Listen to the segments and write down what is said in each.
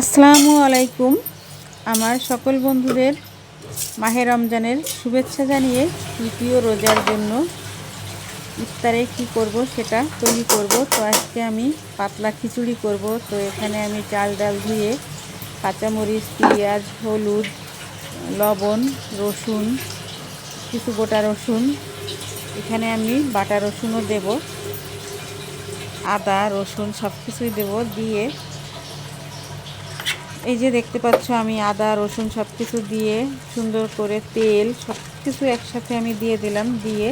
আসসালামু আলাইকুম। আমার সকল বন্ধুদের মাহে রমজানের শুভেচ্ছা জানিয়ে তৃতীয় রোজার জন্য ইফতারে কি করব সেটা তৈরি করব। তো আজকে আমি পাতলা খিচুড়ি করব। তো এখানে আমি চাল ডাল ধুয়ে কাঁচামরিচ, পেঁয়াজ, হলুদ, লবণ, রসুন, কিছু গোটা রসুন, এখানে আমি বাটা রসুনও দেব। আদা, রসুন সব কিছুই দেবো। দিয়ে এই যে দেখতে পাচ্ছ আমি আদা রসুন সব কিছু দিয়ে সুন্দর করে তেল সব কিছু একসাথে আমি দিয়ে দিলাম দিয়ে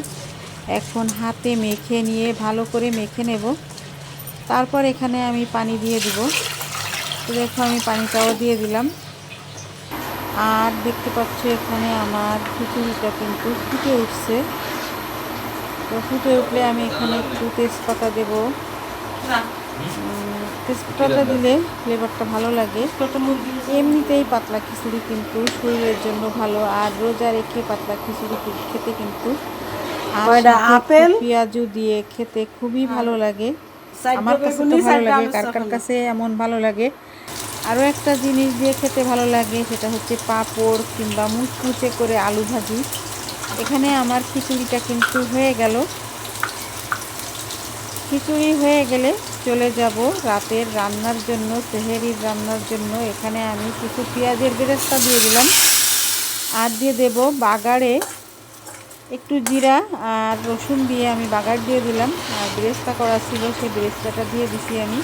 এখন হাতে মেখে নিয়ে ভালো করে মেখে নেব। তারপর এখানে আমি পানি দিয়ে দিব। তো দেখো আমি পানিটাও দিয়ে দিলাম। আর দেখতে পাচ্ছ এখানে আমার খিচুড়িটা কিন্তু ফুটে উঠছে। তো ফুটে উঠলে আমি এখানে একটু তেজপাতা দেবো। উম, দিলে ফ্লেভারটা ভালো লাগে। এমনিতেই পাতলা খিচুড়ি কিন্তু শরীরের জন্য ভালো আর রোজা রেখে পাতলা খিচুড়ি খেতে কিন্তু আপেল? পেঁয়াজু দিয়ে খেতে খুবই ভালো লাগে। আমার কাছে তো ভালো লাগে কার কার কাছে এমন ভালো লাগে। আরও একটা জিনিস দিয়ে খেতে ভালো লাগে সেটা হচ্ছে পাঁপড় কিংবা মুচমুচে করে আলু ভাজি। এখানে আমার খিচুড়িটা কিন্তু হয়ে গেল। খিচুড়ি হয়ে গেলে চলে যাব রাতের রান্নার জন্য, সেহেরির রান্নার জন্য। এখানে আমি কিছু পেঁয়াজের বেরেস্তা দিয়ে দিলাম। আর দিয়ে দেব বাগারে একটু জিরা আর রসুন দিয়ে আমি বাগার দিয়ে দিলাম। আর বেরেস্তা করা ছিল, সেই বেরেস্তাটা দিয়ে দিছি আমি।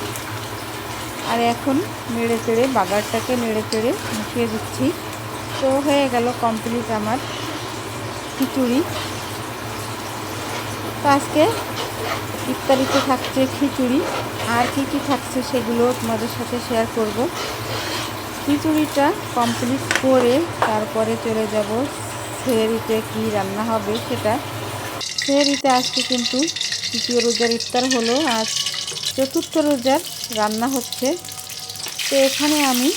আর এখন নেড়ে চেড়ে বাগারটাকে নেড়ে চেড়ে মিশিয়ে দিচ্ছি। তো হয়ে গেল কমপ্লিট আমার খিচুড়ি। তো আজকে ইফতারিতে থাকছে খিচুড়ি। আর কি কি থাকছে সেগুলো তোমাদের সাথে শেয়ার করব। খিচুড়িটা কমপ্লিট করে তারপরে চলে যাব সেহরিতে কি রান্না হবে সেটা। সেহরিতে আজকে কিন্তু তৃতীয় রোজার ইফতার হলো আজ চতুর্থ রোজার রান্না হচ্ছে। তো এখানে আমি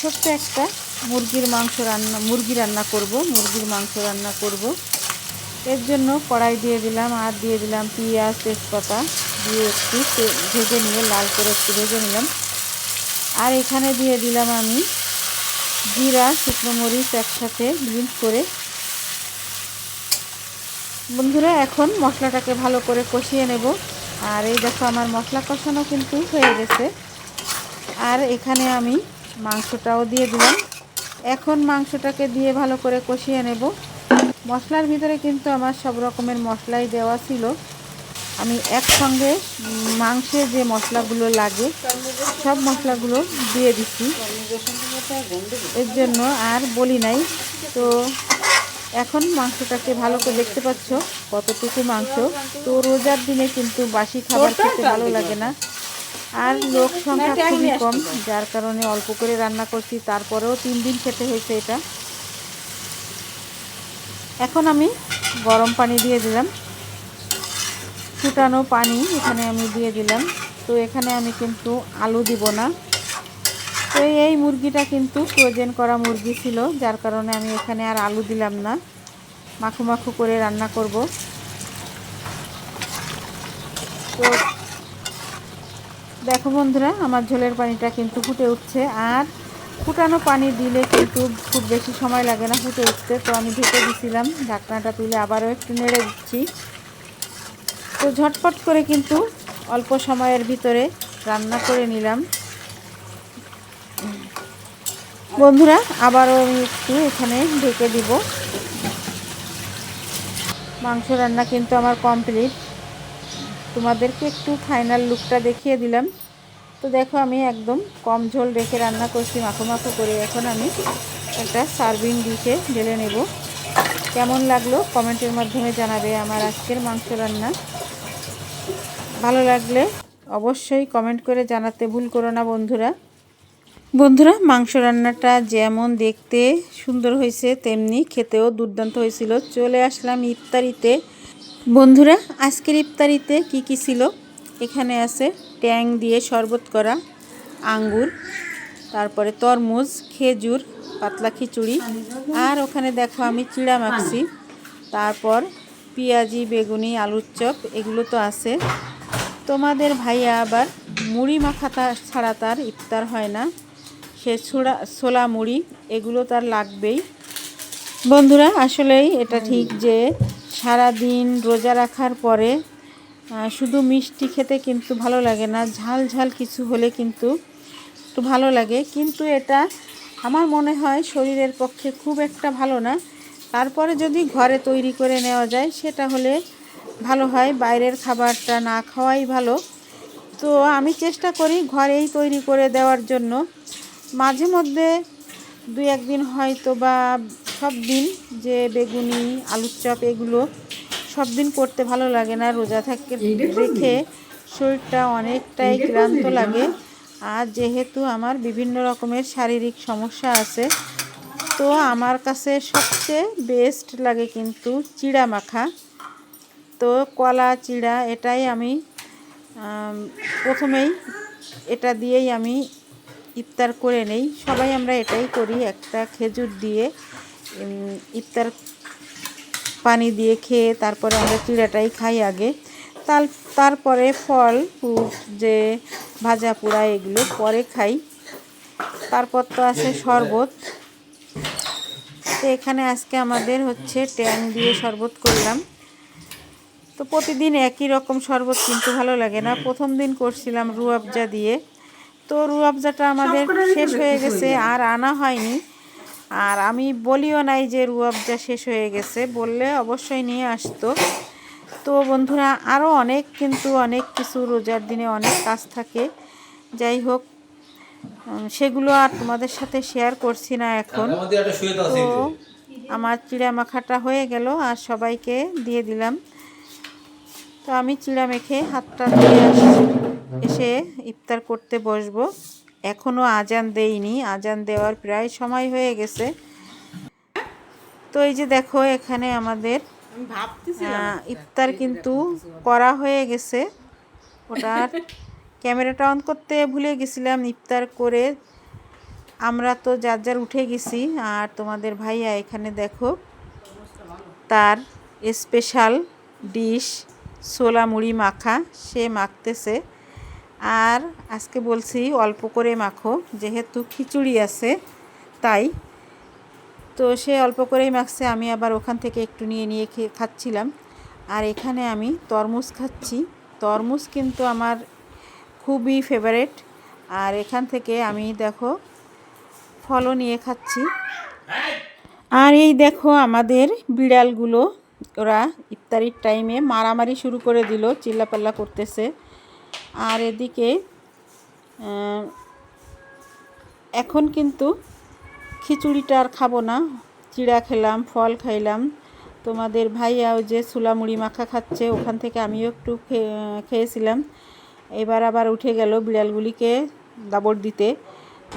ছোট্ট একটা মুরগির মাংস রান্না, মুরগি রান্না করব, মুরগির মাংস রান্না করব। এর জন্য কড়াই দিয়ে দিলাম, আর দিয়ে দিলাম পেঁয়াজ, তেজপাতা দিয়ে একটু ভেজে নিয়ে লাল করে একটু ভেজে নিলাম। আর এখানে দিয়ে দিলাম আমি জিরা, শুকনো মরিচ একসাথে ব্লিন্ড করে। বন্ধুরা, এখন মশলাটাকে ভালো করে কষিয়ে নেব। আর এই দেখো, আমার মশলা কষানো কিন্তু হয়ে গেছে। আর এখানে আমি মাংসটাও দিয়ে দিলাম। এখন মাংসটাকে দিয়ে ভালো করে কষিয়ে নেব। মশলার ভিতরে কিন্তু আমার সব রকমের মশলাই দেওয়া ছিল। আমি একসঙ্গে মাংসে যে মশলাগুলো লাগে সব মশলাগুলো দিয়ে দিচ্ছি। এর জন্য আর বলি নাই। তো এখন মাংসটাকে ভালো করে দেখতে পাচ্ছ কতটুকু মাংস। তো রোজার দিনে কিন্তু বাসি খাবার খেতে ভালো লাগে না। আর লোক সংখ্যা খুবই কম যার কারণে অল্প করে রান্না করছি। তারপরেও তিন দিন খেতে হয়েছে এটা। এখন আমি গরম পানি দিয়ে দিলাম। ফুটানো পানি এখানে আমি দিয়ে দিলাম। তো এখানে আমি কিন্তু আলু দিব না। তো এই মুরগিটা কিন্তু ফ্রোজেন করা মুরগি ছিল, যার কারণে আমি এখানে আর আলু দিলাম না। মাখু মাখু করে রান্না করব। তো দেখো বন্ধুরা, আমার ঝোলের পানিটা কিন্তু ফুটে উঠছে। আর ফুটানো পানি দিলে কিন্তু খুব বেশি সময় লাগে না ফুটে উঠতে। তো আমি ঢেকে দিছিলাম, ঢাকনাটা তুলে আবারও একটু নেড়ে দিচ্ছি। তো ঝটপট করে কিন্তু অল্প সময়ের ভিতরে রান্না করে নিলাম। বন্ধুরা, আবারও আমি একটু এখানে ঢেকে দিব। মাংস রান্না কিন্তু আমার কমপ্লিট। তোমাদেরকে একটু ফাইনাল লুকটা দেখিয়ে দিলাম। তো দেখো আমি একদম কম ঝোল রেখে রান্না করছি, মাখো মাখো করে। এখন আমি একটা সার্ভিং ডিশে ঢেলে নেব। কেমন লাগল কমেন্টের মাধ্যমে জানাবে আমার আজকের মাংস রান্না। ভালো লাগলে অবশ্যই কমেন্ট করে জানাতে ভুল করো না বন্ধুরা। বন্ধুরা, মাংস রান্নাটা যেমন দেখতে সুন্দর হয়েছে, তেমনি খেতেও দুর্দান্ত হয়েছিল। চলে আসলাম ইফতারিতে। বন্ধুরা, আজকের ইফতারিতে কি কি ছিল? এখানে আছে ট্যাং দিয়ে শরবত করা, আঙ্গুর, তারপরে তরমুজ, খেজুর, পাতলা খিচুড়ি, আর ওখানে দেখো আমি চিড়া মাখছি। তারপর পেঁয়াজি, বেগুনি, আলুর চপ, এগুলো তো আছে। তোমাদের ভাইয়া আবার মুড়ি মাখা ছাড়া তার ইফতার হয় না। সে ছোড়া, ছোলা মুড়ি, এগুলো তার লাগবেই। বন্ধুরা, আসলেই এটা ঠিক যে সারা দিন রোজা রাখার পরে শুধু মিষ্টি খেতে কিন্তু ভালো লাগে না, ঝাল ঝাল কিছু হলে কিন্তু একটু ভালো লাগে। কিন্তু এটা আমার মনে হয় শরীরের পক্ষে খুব একটা ভালো না। তারপরে যদি ঘরে তৈরি করে নেওয়া যায়, সেটা হলে ভালো হয়। বাইরের খাবারটা না খাওয়াই ভালো। তো আমি চেষ্টা করি ঘরেই তৈরি করে দেওয়ার জন্য। মাঝে মধ্যে দু একদিন হয়তো বা সব দিন যে বেগুনি, আলুর চপ, এগুলো সব দিন করতে ভালো লাগে না রোজা থাকে রেখে শরীরটা অনেকটাই ক্লান্ত লাগে। আর যেহেতু আমার বিভিন্ন রকমের শারীরিক সমস্যা আছে তো আমার কাছে সবচেয়ে বেস্ট লাগে কিন্তু চিড়া মাখা। তো কলা চিড়া এটাই আমি প্রথমেই এটা দিয়েই আমি ইফতার করে নেই। সবাই আমরা এটাই করি একটা খেজুর দিয়ে ইফতার পানি দিয়ে খেয়ে তারপরে আমরা চিড়াটাই খাই আগে। তার তারপরে ফল যে ভাজা পোড়া এগুলো পরে খাই। তারপর তো আছে শরবত। তো এখানে আজকে আমাদের হচ্ছে ট্যাং দিয়ে শরবত করলাম। তো প্রতিদিন একই রকম শরবত কিন্তু ভালো লাগে না। প্রথম দিন করছিলাম রুয়াবজা দিয়ে। তো রুয়াবজাটা আমাদের শেষ হয়ে গেছে আর আনা হয়নি। আর আমি বলিও নাই যে রুয়াবজা শেষ হয়ে গেছে বললে অবশ্যই নিয়ে আসতো। তো বন্ধুরা আরও অনেক কিন্তু অনেক কিছু রোজার দিনে অনেক কাজ থাকে। যাই হোক সেগুলো আর তোমাদের সাথে শেয়ার করছি না এখন। তো আমার চিড়া মাখাটা হয়ে গেল আর সবাইকে দিয়ে দিলাম। তো আমি চিড়া মেখে হাতটা আস- এসে ইফতার করতে বসবো। এখনও আজান দেইনি। আজান দেওয়ার প্রায় সময় হয়ে গেছে। তো এই যে দেখো এখানে আমাদের ইফতার কিন্তু করা হয়ে গেছে। ওটার ক্যামেরাটা অন করতে ভুলে গেছিলাম ইফতার করে। আমরা তো যার যার উঠে গেছি। আর তোমাদের ভাইয়া এখানে দেখো তার স্পেশাল ডিশ ছোলা মুড়ি মাখা সে মাখতেছে। আর আজকে বলছি অল্প করে মাখো, যেহেতু খিচুড়ি আছে, তাই। তো সে অল্প করেই মাখছে, আমি আবার ওখান থেকে একটু নিয়ে নিয়ে খেয়ে খাচ্ছিলাম। আর এখানে আমি তরমুজ খাচ্ছি। তরমুজ কিন্তু আমার খুবই ফেভারেট আর এখান থেকে আমি দেখো ফলও নিয়ে খাচ্ছি। আর এই দেখো আমাদের বিড়ালগুলো, ওরা ইফতারির টাইমে মারামারি শুরু করে দিল, চিল্লাপাল্লা করতেছে। আর এদিকে এখন কিন্তু খিচুড়িটা আর খাব না। চিড়া খেলাম, ফল খাইলাম। তোমাদের ভাইয়াও যে সুলা মুড়ি মাখা খাচ্ছে, ওখান থেকে আমিও একটু খেয়ে- খেয়েছিলাম। এবার আবার উঠে গেল বিড়ালগুলিকে দাবড় দিতে।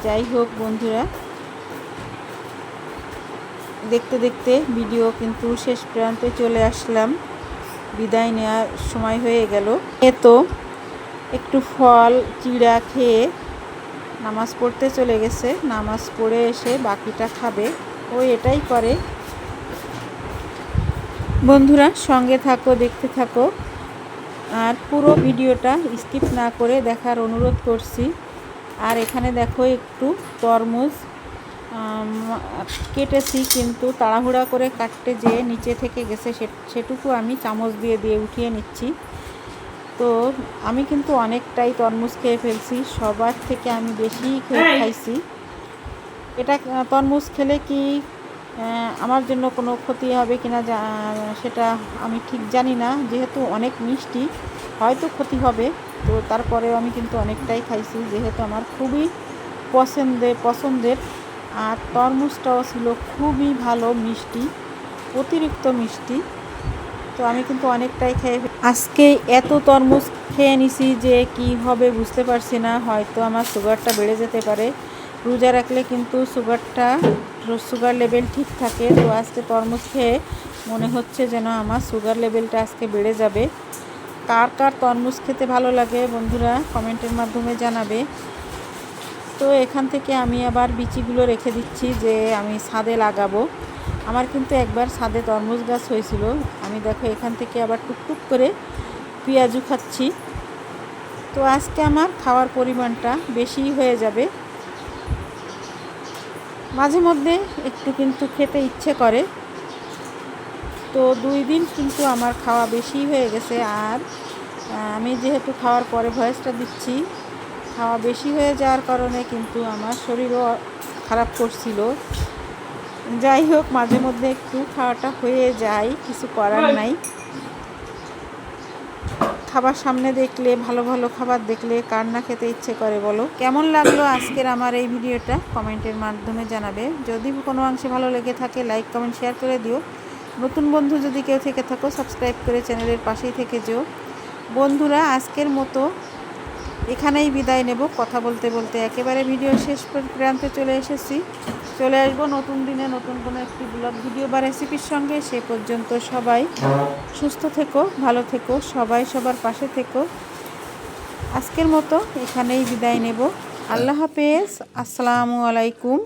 যাই হোক বন্ধুরা, দেখতে দেখতে ভিডিও কিন্তু শেষ প্রান্তে চলে আসলাম। বিদায় নেওয়ার সময় হয়ে গেল। এ তো একটু ফল, চিড়া খেয়ে নামাজ পড়তে চলে গেছে। নামাজ পড়ে এসে বাকিটা খাবে। ও এটাই করে। বন্ধুরা, সঙ্গে থাকো, দেখতে থাকো। আর পুরো ভিডিওটা স্কিপ না করে দেখার অনুরোধ করছি। আর এখানে দেখো একটু তরমুজ কেটেছি কিন্তু তাড়াহুড়া করে কাটতে যেয়ে নিচে থেকে গেছে। সেটুকু আমি চামচ দিয়ে দিয়ে উঠিয়ে নিচ্ছি। তো আমি কিন্তু অনেকটাই তরমুজ খেয়ে ফেলছি। সবার থেকে আমি বেশি খেয়ে খাইছি। এটা তরমুজ খেলে কি আমার জন্য কোনো ক্ষতি হবে কিনা জা- সেটা আমি ঠিক জানি না। যেহেতু অনেক মিষ্টি হয়তো ক্ষতি হবে। তো তারপরেও আমি কিন্তু অনেকটাই খাইছি যেহেতু আমার খুবই পছন্দের পছন্দের। আর তরমুজটাও ছিল খুবই ভালো মিষ্টি অতিরিক্ত মিষ্টি। তো আমি কিন্তু অনেকটাই খেয়ে আজকে এত তরমুজ খেয়ে নিছি যে কি হবে বুঝতে পারছি না, হয়তো আমার সুগারটা বেড়ে যেতে পারে। রোজা রাখলে কিন্তু সুগারটা, সুগার লেভেল ঠিক থাকে, তো আজকে তরমুজ খেয়ে মনে হচ্ছে যেন আমার সুগার লেভেলটা আজকে বেড়ে যাবে। কার কার তরমুজ খেতে ভালো লাগে বন্ধুরা কমেন্টের মাধ্যমে জানাবে। তো এখান থেকে আমি আবার বিচিগুলো রেখে দিচ্ছি যে আমি ছাদে লাগাবো। আমার কিন্তু একবার ছাদে তরমুজ গাছ হয়েছিল আমি দেখো এখান থেকে আবার টুকটুক করে পেঁয়াজু খাচ্ছি। তো আজকে আমার খাওয়ার পরিমাণটা বেশি হয়ে যাবে। মাঝে মধ্যে একটু কিন্তু খেতে ইচ্ছে করে। তো দুই দিন কিন্তু আমার খাওয়া বেশি হয়ে গেছে আর আমি যেহেতু খাওয়ার পরে ভয়েসটা দিচ্ছি, খাওয়া বেশি হয়ে যাওয়ার কারণে কিন্তু আমার শরীরও খারাপ করছিল। যাই হোক মাঝে মধ্যে একটু খাওয়াটা হয়ে যায় কিছু করার নাই। খাবার সামনে দেখলে ভালো ভালো খাবার দেখলে কার না খেতে ইচ্ছে করে বলো। কেমন লাগল আজকের আমার এই ভিডিওটা? কমেন্টের মাধ্যমে জানাবে। যদি কোনো অংশে ভালো লেগে থাকে লাইক কমেন্ট শেয়ার করে দিও। নতুন বন্ধু যদি কেউ থেকে থাকো সাবস্ক্রাইব করে চ্যানেলের পাশেই থেকে যেও। বন্ধুরা আজকের মতো এখানেই বিদায় নেব। কথা বলতে বলতে একেবারে ভিডিও শেষ প্রান্তে চলে এসেছি। চলে আসব নতুন দিনে, নতুন কোনো একটি ব্লগ ভিডিও বা রেসিপির সঙ্গে। সে পর্যন্ত সবাই সুস্থ থেকো, ভালো থেকো, সবাই সবার পাশে থেকো। আজকের মতো এখানেই বিদায় নেব। আল্লাহ হাফেজ। আসসালামু আলাইকুম।